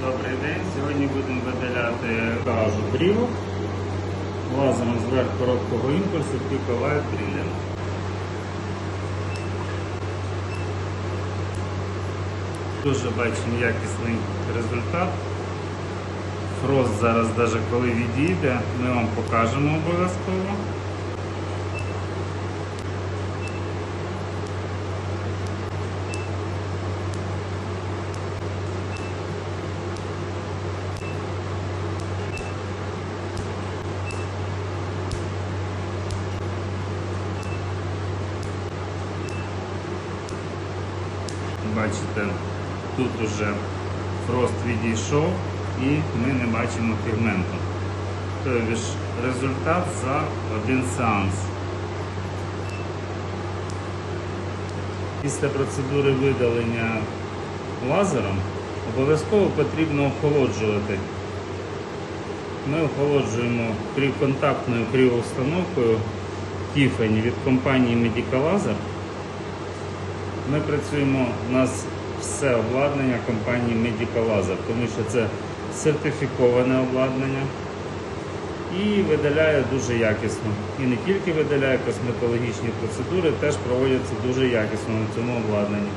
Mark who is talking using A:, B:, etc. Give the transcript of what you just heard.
A: Добрий день. Сьогодні будемо видаляти кажу брівок лазером зверх короткого імпульсу піковою дрілем. Дуже бачимо якісний результат. Фрост зараз, навіть коли відійде, ми вам покажемо обов'язково. Бачите, тут уже фрост відійшов і ми не бачимо пігменту. Тобто результат за один сеанс. Після процедури видалення лазером обов'язково потрібно охолоджувати. Ми охолоджуємо крівконтактною крівоустановкою Tiffany від компанії Medical Laser. Ми працюємо, у нас все обладнання компанії Laser, тому що це сертифіковане обладнання і видаляє дуже якісно. І не тільки видаляє косметологічні процедури, теж проводяться дуже якісно на цьому обладнанні.